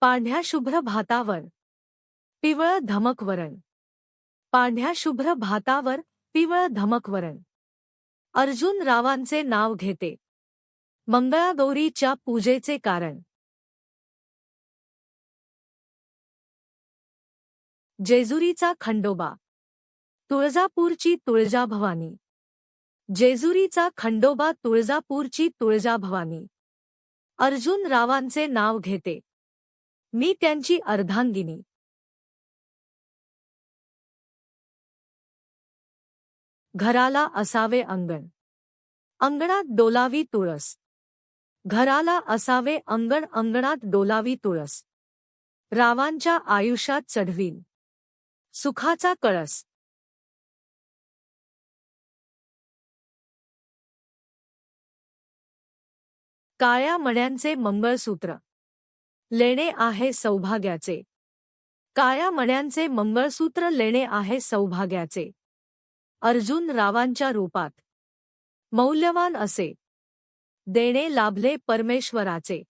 पांढ्या शुभ्र भातावर. पिवळ धमक वरण. पांढ्या शुभ्र भातावर पिवळ धमक वरण. अर्जुन रावांचे नाव घेते. मंगळागौरीच्या पूजेचे कारण. जेजुरीचा खंडोबा. तुळजापूरची तुळजाभवानी. जेजुरीचा खंडोबा तुळजापूरची तुळजाभवानी. अर्जुन रावांचे नाव घेते. मी त्यांची अर्धांगिनी. घराला असावे अंगण. अंगणात डोलावी तुळस. घराला असावे अंगण अंगणात डोलावी तुळस. रावांच्या आयुष्यात चढवीन. सुखाचा कळस. काळ्या मण्यांचे मंगळसूत्र. लेणे आहे सौभाग्याचे. काळ्या मण्यांचे मंगळसूत्र लेणे आहे सौभाग्याचे. अर्जुन रावांच्या रूपात. मौल्यवान असे. देणे लाभले परमेश्वराचे.